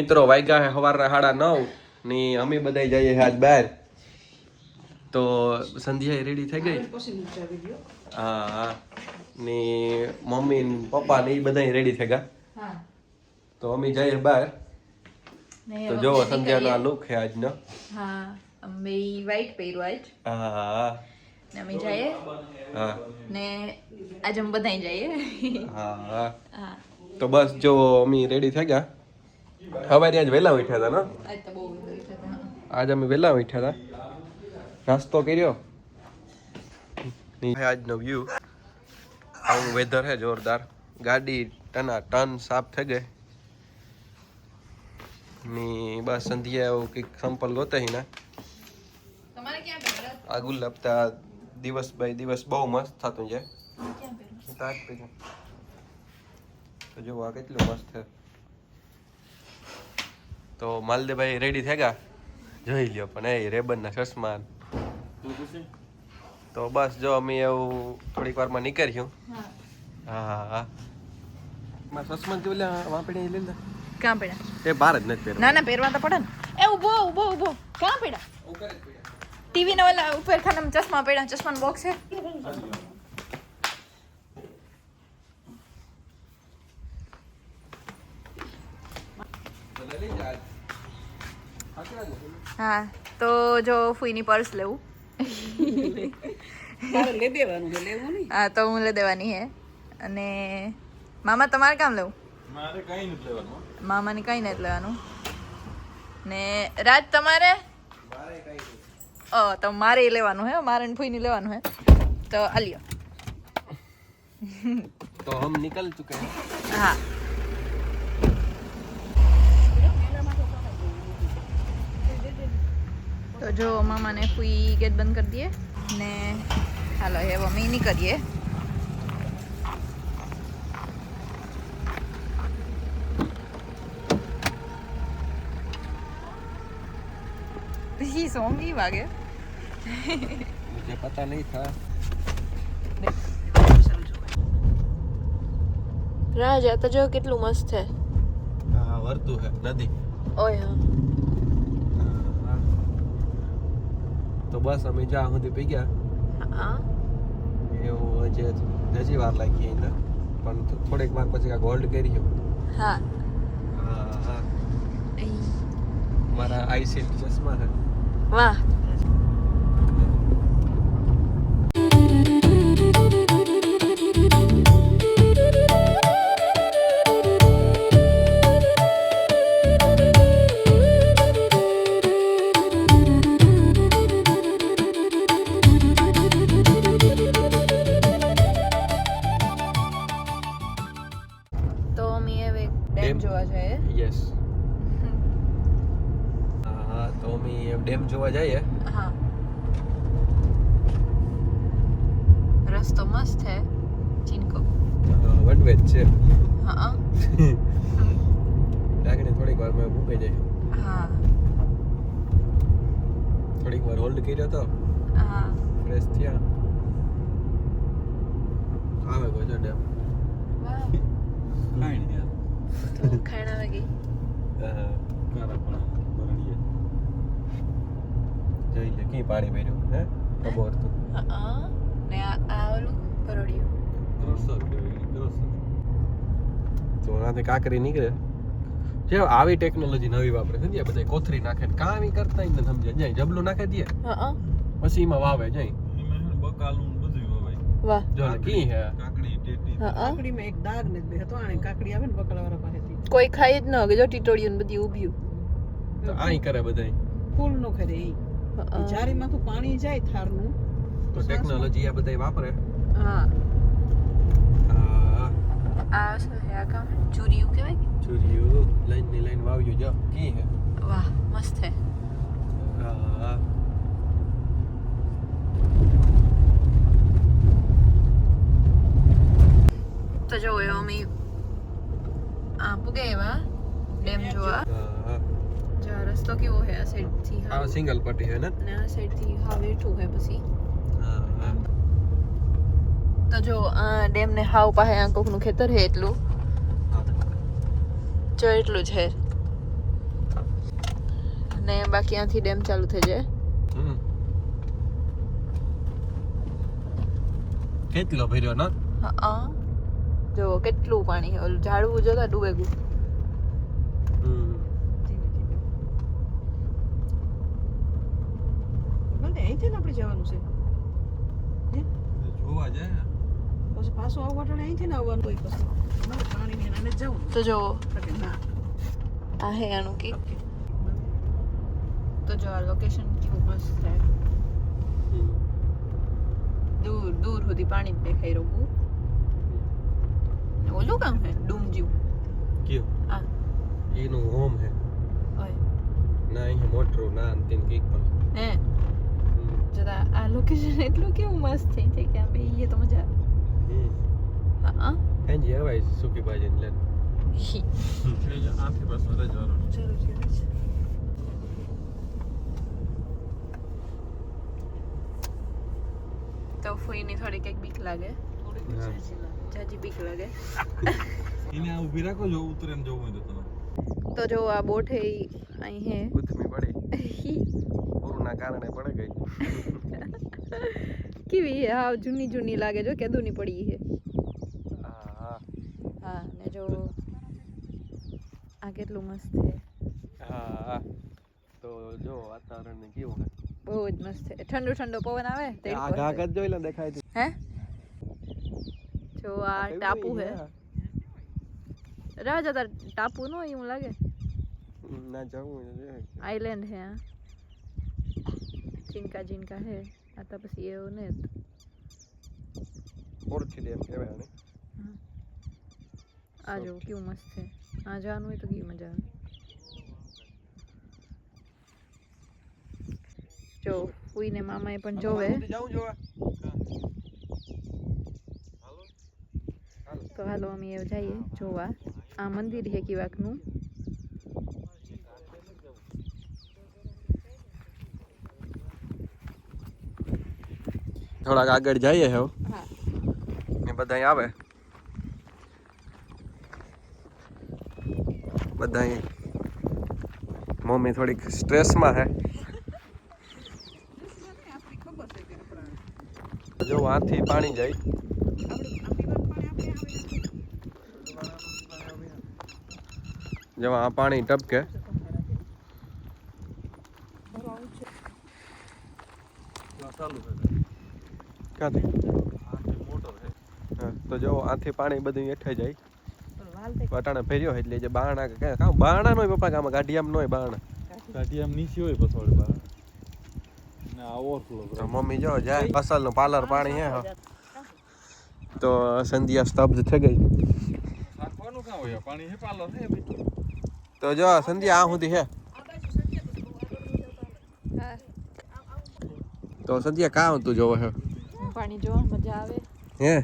મિત્રો વાગ્યા હે સવારના સાડા નવની અમે બધા જઈએ આજ બહાર. તો સંધ્યા રેડી થઈ ગઈ? હા હા ની મમ્મી ને પપ્પા ને એ બધા રેડી થઈ ગયા. તો અમે જઈએ બહાર. તો જો. સંધ્યાનો લુક છે આજનો. હા અમે વ્હાઈટ પહેર્યું આજ. હા હા ને અમે જઈએ. હા. ને આજે અમે બધા જઈએ. હા હા. તો બસ જો અમે રેડી થઈ ગયા. સવારે આજ વહેલા ઉઠ્યા હતા ને? આજ તો અમે વહેલા ઉઠ્યા હતા નાસ્તો કર્યો? આજનો વ્યૂ આવું વેધર હે જોરદાર. ગાડી ટના ટન સાફ થઈ ગઈ. ની બસ સંધ્યા એવું કંઈક સંપલ ગોતે ના. આ ક્યાં પહેરો દિવસ બાય દિવસ બહુ મસ્ત થતું છે. તો જો આ કેટલું મસ્ત છે. તો માલદેભાઈ રેડી થઈ ગયા જોઈ લ્યો પણ એ રેબનના ચશ્મા. તો બસ જો અમે એવું થોડીક વારમાં નીકળ્યું. હા. હા. હા મારા ચશ્મા લે વાપડી લઈ લે ક્યાં પડ્યા? તે બહાર જ નથી પહેરવા ના ના પહેરવા તો પડે ને. એ ઊભો ઊભો ઊભો. કાં પડ્યા? ટીવી ના ઓલા ઉપર ખાનામાં ચશ્મા પડ્યા. ચશ્માનો બોક્સ છે. હા તો જો ફૂઈની પર્સ લેવું. લઈ દેવાનું લેવું નહીં? હા તો હું લઈ દેવાની હે. અને મામા તમારે કામ લેવું? મારે કઈ નથી લેવાનું મામાને કઈ નથી લેવાનું. ને રાજ તમારે? ઓ તો મારે લેવાનું હે મારે ને ફૂઈને લેવાનું હે. તો આ તો હમ નિકલ ચુકે હા. તો જો મામાને ફૂઈ ગેટ બંધ કરી દઈએ ને હાલો હવે અમે નીકળીએ ઈ સોંગ ઈ વાગે मुझे पता नहीं था રાજા તો જો કેટલું મસ્ત છે हाँ वर्तु है नदी ઓય હા તો બસ અમે જ્યાં સુધી પી ગયા. એવું હજી હજી વાર લાગી એને પણ થોડીક વાર પછી આ ગોલ્ડ કર્યું. હા. મારા આઈ ચશ્મા છે. વાહ. તો અમે ડેમ જોવા જઈએ. હા. રસ્તો મસ્ત છે ચીનકો. વન વે છે. હા. લાગણી થોડીક વાર મેં મૂકી જાય હા. થોડીક વાર હોલ્ડ કર્યો તો હા. ફ્રેશ થયા. આવે ગયો ડેમ. વાહ. કઈ નહીં તો ખાણા વાગી હા બરણીએ જોઈ લે કી પાણી ભર્યું હે? ખબર તો. હા ને આ ઓલું કરોડિયું. ત્રણસો ત્રણસો. તો કાંકરી નીકળે. જે આવી ટેકનોલોજી નવી વાપરે સમજ્યા? બધા કોથરી નાખે ને કાંઈ કરતા ય નથી સમજે જાય જબલું નાખે દે પછી એમાં વાવે જાય. ને બકાલું બધું વાવે વાહ. જો કી હે. કાકડી ટેટી. કાકડી મે એક દાગ ને બે હતો આને કાકડી આવે ને બકલાવાળા પાસેથી. કોઈ ખાઈ જ ન કે જો ટીટોડીયું ને બધી ઊભ્યું તો આઈ કરે બધાય. ફૂલ નો કરે ઈ. હા જારીમાં પાણી જાય થારનું તો ટેકનોલોજી આ બધાય વાપરે. હા. હા. આ શું હે આ કામ ચૂરિયું કહેવાય કે? લાઈનની લાઈન વાવ્યું જો કી હે? વાહ મસ્ત છે હા તો જો એવો અમે આ પૂગે એવા ડેમ જોવા હા જો આ રસ્તો કેવો છે આ સાઈડથી આ સિંગલ પટ્ટી હે ને? ને આ સાઈડથી હા વેઠું છે પછી. હા હા તો જો આ ડેમ ને હાવ પાસે આ કોકનું ખેતર હે એટલું જો એટલું છે. ને બાકી ત્યાંથી ડેમ ચાલુ થઈ જાય. હમ. કેટલો ભર્યો ના હા જો કેટલું પાણી ઓલું ઝાડવું જોતા ડૂબે ગયું ને આપણે જવાનું છે? હે? જોવા જાય પછી પાછું આવવા માટે અહીંથી ને આવવાનું હોય પછી. પાણી એને જવું તો જોવો ના. આ હે આનું કે. તો જો આ લોકેશન કેવું મસ્ત છે. દૂર દૂર સુધી પાણી જ દેખાઈ રહ્યું ને ઓલું કામ હે? ડૂમ જેવું કયો? આ એનું હોમ હે. ના અહીં મોટરું ના અંતિમ કંઈક પણ. હે. જરા આ લોકેશન એટલું કેવું મસ્ત થઈ છે કે આ બેહીએ તો મજા. આવે. હા હાંજી હવાય સુકી ભાજી લે આથી પાછું રજવાનું ચાલો ચાલો ચાલો. તો ફૂઈની થોડી કંઈક બીક લાગે. જાજી બીક લાગે. એને આ ઊભી રાખો જો ઉતરે ને જોવું તો તમે તો જો આ બોટ હે અહીં હે. ગુથમી પડી. કારણે પડે ગઈ. કેવી હે જૂની જૂની લાગે જો કેદુની પડી હે હા. ને જો આ કેટલું મસ્ત છે. હા તો જો વાતાવરણ ને કેવું બહુ જ મસ્ત છે. ઠંડો ઠંડો પવન આવે? હે આ ઘાક જ જોઈ લે દેખાય છે. હે? જો આ ટાપુ હે રાજા તાર ટાપુ નો એવું લાગે? ના જવું આઈલેન્ડ હે. આ જીનકા જીનકા હે આ તો પછી એવું ને એમ કહેવાય ને આ જો કેવું મસ્ત છે આ જવાનું હોય તો કેવી મજા આવે જો ઉઈને મામાએ પણ જોવે જાઉં જોવા તો હાલો અમે એવું જઈએ જોવા આ મંદિર છે કિવાકનું થોડાક આગળ જઈએ હવે ને બધા અહીં આવે. બધા અહીં. મમ્મી થોડીક સ્ટ્રેસમાં હે. છે જો આથી પાણી જાય. જેમાં આ પાણી ટપકે. ચાલુ છે ક્યાંથી આથી મોટર છે હા, તો જો આથી પાણી બધું હેઠે જાય. વટાણા ફેર્યો હોય એટલે જે બારણા કે કામ બાણા બારણા નો પપ્પા કામ ગાડીયામાં નોય બારણા. કાઢી આમ નીચે હોય ને ઓવરફ્લો તો મમ્મી જો જાય અસલનું પાર્લર પાણી હે હા. તો સંધ્યા સ્તબ્ધ થઈ ગઈ. તો જો સંધ્યા આ સુધી હે. હા. તો સંધ્યા કાં હતું જોવો હે? પાણી જોવા મજા આવે. હે?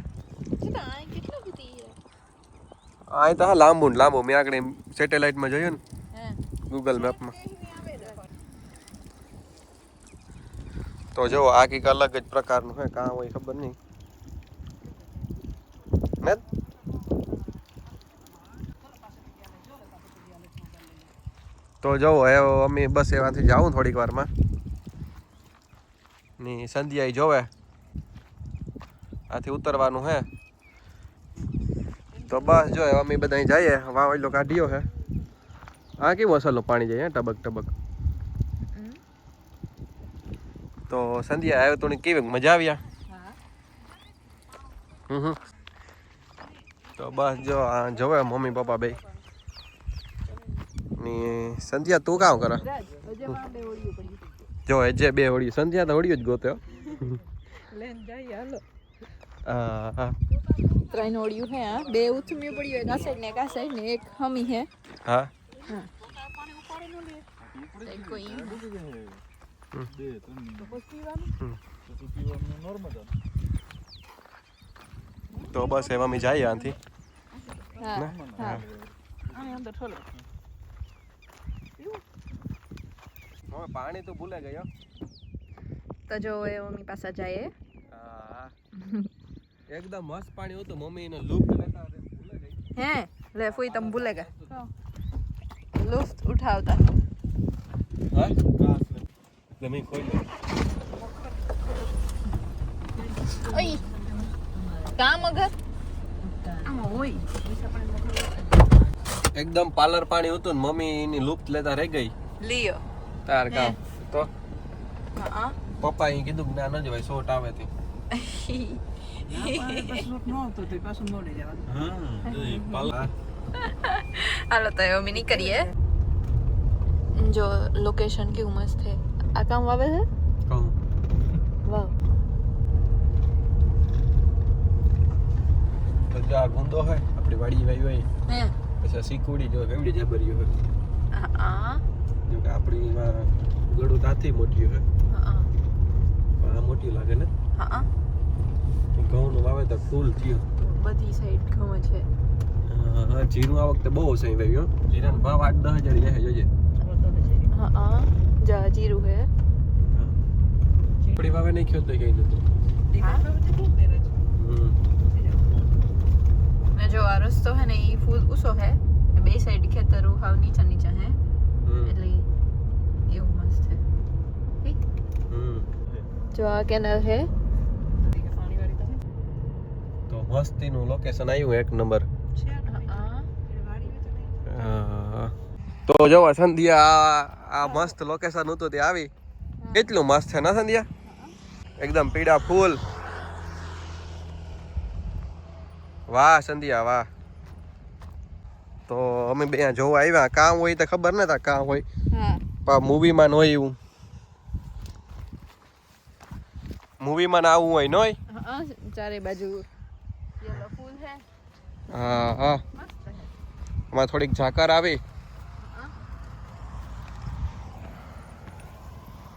કેટલા બધી આ તો હા લાંબુ ને લાંબુ. મેં આગળ સેટેલાઇટમાં જોયું ને ગૂગલ મેપમાં તો જો આ કંઈક અલગ જ પ્રકારનું હે કાં હોય ખબર નહીં. ને તો જો હવે અમે બસ એમાંથી જાઉં થોડીક વારમાં. ની સંધ્યાએ જોવે. આથી ઉતરવાનું હે. તો બસ જો, હવે અમે બધા જઈએ. વાવડલો કાઢ્યો હે. આ કેવું અસલનું પાણી જાય હે, ટબક ટબક. તો સંધ્યા આવ્યો તો કેવી મજા આવ્યા હમ. તો બસ જો, આ જોવે મમ્મી, પપ્પા બે ની સંધ્યા, તું કામ કરે. જો એ જે બે હોડી સંધ્યા તો હોડીઓ જ ગોત્યો લઈને જઈએ, હાલો. ત્રણ ઓળિયું હે હા. બે ઉથમ્યું પડ્યું એક આ સાઈડ ને એક આ સાઈડ ને એક હમી હે. હા? તો બસ એમાં અમે જાય આથી હા હા. અંદર ઠોલે. હવે પાણી તો ભૂલે ગયો તો જો એ મમ્મી પાસે જઈએ હા. એકદમ મસ્ત પાણી હતું. મમ્મી એને લુફ્ટ લેતા હે? લે ફૂઈ તમ ભૂલે ગયા. લુફ્ટ ઉઠાવતા. હા? કાચ ને એટલે મેં ખોલ્યો ઓય. કામ અગર? આમાં હોય. એકદમ પાર્લર પાણી હતું ને મમ્મી એની લુપ્ત લેતા રહી ગઈ. લિયો. તાર કામ. તો? પપ્પા એ કીધું કે ના હોય શોર્ટ આવે તે. ના, પાણી પાછું લોટ ન આવતો તો પાછું મોડે જવાનું હા પાર્લર હાલો તો હવે અમે નીકળીએ જો લોકેશન કેવું મસ્ત છે આ કામ આવે છે કહું વાવ તો જો આ ગુંદો હોય આપણી વાડી વાઈ હોય હે પછી આ સિકુડી જો કેવડી જબરી હોય હા જો કે આપણી એમાં ગળું તાથી મોટી હોય હા પણ આ મોટી લાગે ને હા ઘઉંનું વાવેતર ફૂલ થયું. બધી સાઈડ ઘઉં છે. હા, હા જીરું આ વખતે બહુ ઓછું ભાઈ હો. જીરાનો ભાવ આઠ દસ હજાર જાય જોજે. હા જા જીરું હે. આપણી વાવે નહીં તો કઈ નતું હમ. ને જો આ રસ્તો હે ને એ ફૂલ ઉસો હે. બે સાઈડ ખેતરો હાવ નીચા નીચા હે. એટલે એવું મસ્ત છે જો આ કેનલ હે. તો મસ્તીનું લોકેશન આવ્યું એક નંબર તો જો સંધ્યા આ મસ્ત લોકેશન હતું તે આવી. કેટલું મસ્ત છે ના સંધ્યા? એકદમ પીળા ફૂલ. વાહ સંધ્યા વાહ. તો અમે બે જોવા આવ્યા. કામ હોય તો ખબર નતા કામ હોય. પણ મૂવીમાં ન હોય એવું મૂવીમાં ના આવવું હોય ન હોય ચારે બાજુ હે હા. એમાં થોડીક ઝાકર આવી.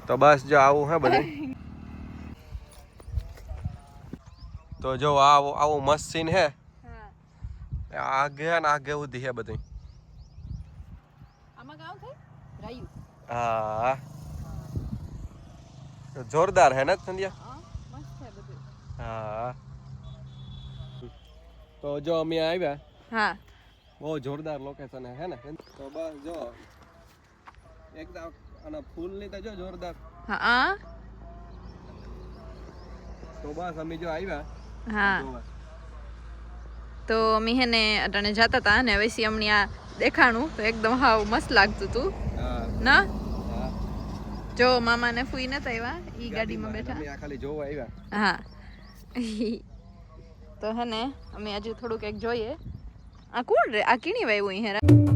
તો બસ જો આવું હે બધું. તો જો આવું આવું મસ્ત સીન હે. આગે ને આગે ઉધી હે બધું આમાં રાયુ. હા. જોરદાર હે ને સંધ્યા? મસ્ત છે બધું. હા. તો જો અમે આવ્યા. હા. બહુ જોરદાર લોકેશન હે ને? તો બસ જો એકદમ અને ફૂલની તો જો જોરદાર. હા તો બસ અમે જો આવ્યા. હા. તો અમે હે ને અટાણે જતા હતા ને વૈસી અમને આ દેખાણું તો એકદમ હાવ મસ્ત લાગતું હતું ના? જો મામા ને ફૂઈ નતા આવ્યા ઈ ગાડીમાં બેઠા. ખાલી જોવા આવ્યા. હા. તો હે ને, અમે હજુ થોડુંક એક જોઈએ. આ કોણ રે? આ કીણી વાવ્યું હેરા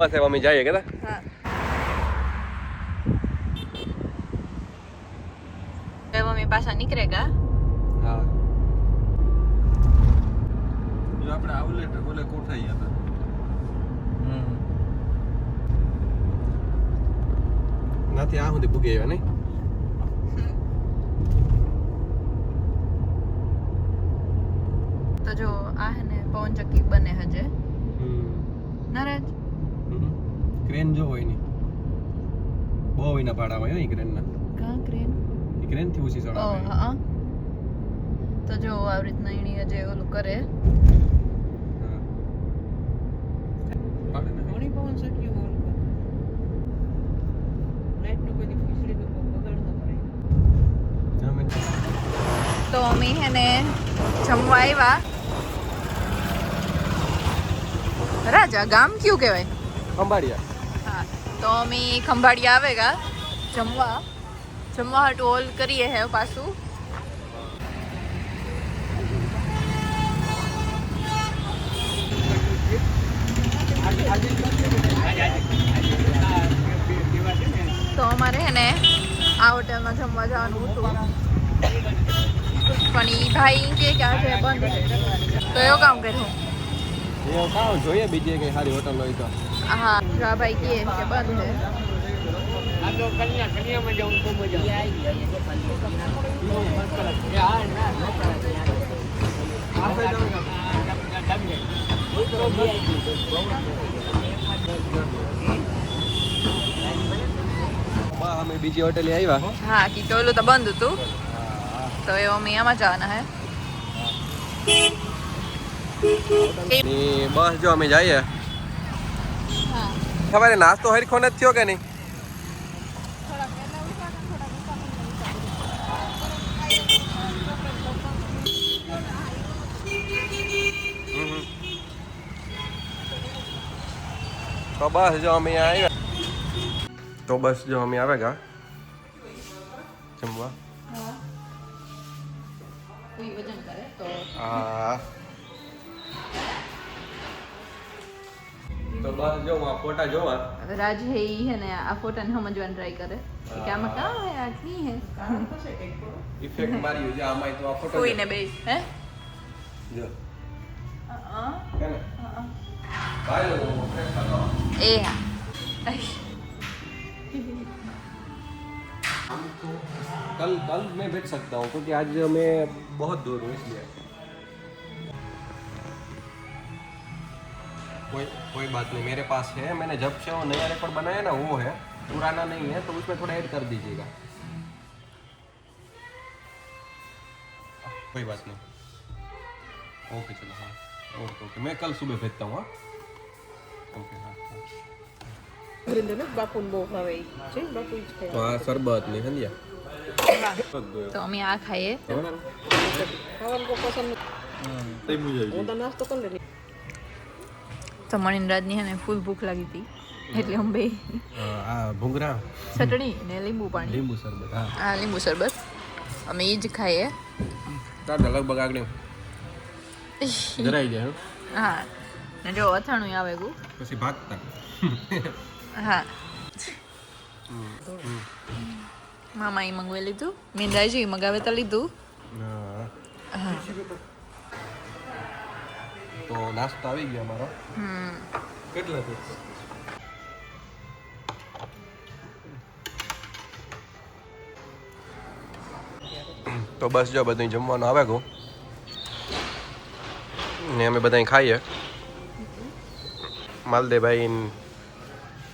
બસ અમે જઈએ કે હા. મમ્મી પાછા નીકળેગા હા. જો આપણે આઉટલેટ ઓલે કોઠાઈ હતા. હમ. આ સુધી પૂગી આવ્યા નહીં? તો જો આ હે ને પવન ચક્કી બને હજે. હમ. નારાજ? ક્રેન જો હોયની બહુ એના ભાડા હોય હો ઈ ક્રેનના કા ક્રેન ઈ ક્રેનથી ઊંચી ચડાવે હા તો જો આવી રીતના એની હજે ઓલું કરે. ઘણી પવન શક્યું ઓલું લાઈટનું બધી ખુશડી તો ન અમે હે ને જમવા આવ્યા રાજા ગામ કયું કહેવાય? હા તો અમે ખંભાળી આવેગા, જમવા. જમવા હાટું ઓલ કરીએ હે પાછું. તો અમારે હે ને આ હોટેલમાં જમવા જવાનું હતું. પણ એ ભાઈ કે આજે બંધ તો એવું કામ કર્યું. જોઈએ બીજે કઈ સારી હોટલ હોય તો. હા જો આ ભાઈ કહે કે બંધ છે બા અમે બીજી હોટેલે આવ્યા. હા કી તો ઓલું તો બંધ હતું તો એ અમે આમાં જવાના હે ને બસ જો અમે જઈએ. હા તમારે નાસ્તો હરખો નથી થયો કે નહીં. તો બસ જો અમે આવ્યા. તો બસ જો અમે આવે ગા જમવા. કોઈ વજન કરે તો? હા. તો બસ જો આ ફોટા જોવા હવે રાજ હે ઈ હે ને આ ફોટાને સમજવાની ટ્રાય કરે કે આમાં કાં હે આ કી હે ઇફેક્ટ મારી છે આમાં તો આ ફોટો કોઈ ને બે હે જો અ, હે ને અ, અ. ભાઈ લો ફ્રેશ હતો એ હા हम तो कल कल मैं बैठ सकता हूँ क्योंकि आज मैं बहुत दूर हूँ इसलिए कोई कोई बात नहीं मेरे पास है मैंने जब से वो नया रिकॉर्ड बनाया ना वो है पुराना नहीं है तो उसमें थोड़ा ऐड कर दीजिएगा कोई बात नहीं ओके चलो हाँ ओके ओके मैं कल सुबह भेजता हूँ हाँ ओके हाँ हाँ વૃંદને બાપુને બહુ ભાવે ઈ. છે ને બાપુ ઈ જ ખાય. तो हाँ शरबत नहीं समझिया તો અમે આ ખાઈએ ખાવાનું કોઈ પસંદ નથી. હું તો નાસ્તો કરી લેતી. તો મણિનરાજની હે ને ફૂલ ભૂખ લાગી હતી. એટલે અમે બે. આ ભૂંગરા. ચટણી ને લીંબુ પાણી. લીંબુ શરબત હા. આ લીંબુ શરબત. અમે એ જ ખાઈએ. તાર લગભગ આગળ જરાઈ જાય હા. ને જો અથાણું આવે ગુ. પછી ભાગતા હા. મામા એ મંગવી લીધું. મીંડાજી મગાવે તો લીધું. હા. તો નાસ્તો આવી ગયો અમારો. કેટલા છે? તો બસ જો બધું જમવાનું આવે ગયું ને અમે બધા ખાઈએ. માલદેભાઈ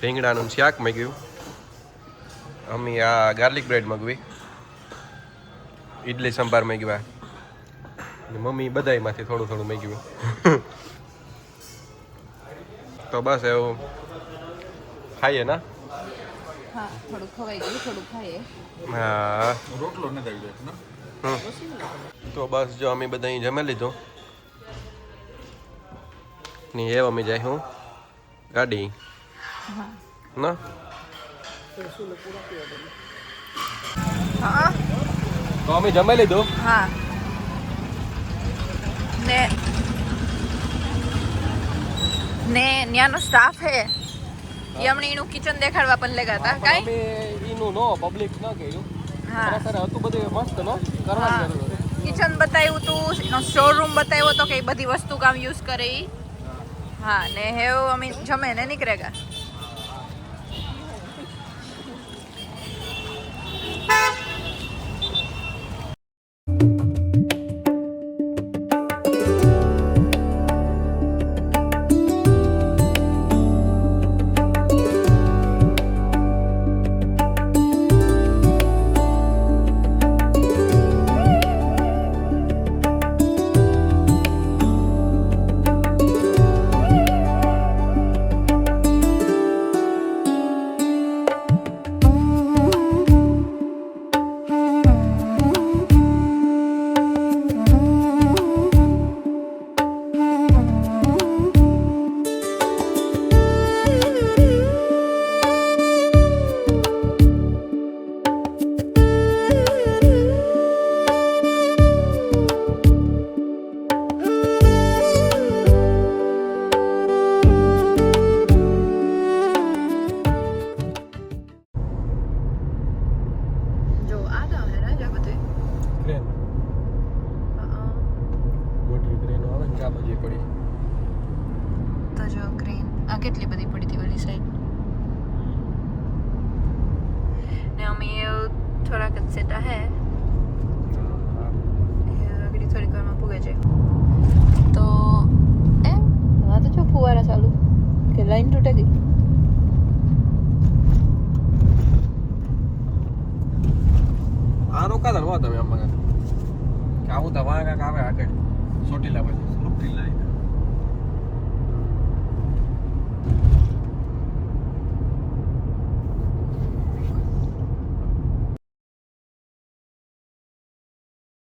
રીંગણાનું શાક મગ્યું. અમે આ ગાર્લિક બ્રેડ મગવી. ઇડલી સંભાર મગ્યા. ને મમ્મી બધાયમાંથી થોડું થોડું મેગ્યું. તો બસ એવું. ખાઈએ ના? હા થોડું ખવાઈ ગયું થોડું ખાઈએ. હા. રોટલો નથી આવી જાય તો બસ જો અમે બધા અહીં જમી લીધું. ની એ અમે જાય હું. ગાડી. ના? હા. તો અમે જમી લીધું? હા. ને ને ત્યાંનો સ્ટાફ હે. એમણે એનું કિચન દેખાડવા પણ લેગા હતા કાંઈ? એનું નો પબ્લિક ન કર્યું. હા. હતું બધું મસ્ત નો? કરવાનું કિચન બતાવ્યું તું એનો શોરૂમ બતાવ્યો તો કે બધી વસ્તુ કામ યુઝ કરે હા. ને હેવ અમે જમે ને નીકળેગા આ કેટલી બધી પડી હતી ઓલી સાઈડ ને અમે થોડાક જ સેટા હે. આગળ થોડીક વારમાં પૂગે છે. તો એમ? હા તો જો ફુવારા ચાલુ. કે લાઈન તૂટે ગઈ. આ રોકા હો તમે આમાં કે આવું તો વાં કાંઈક આવે આગળ. ચોટીલા પછી. ચોટીલા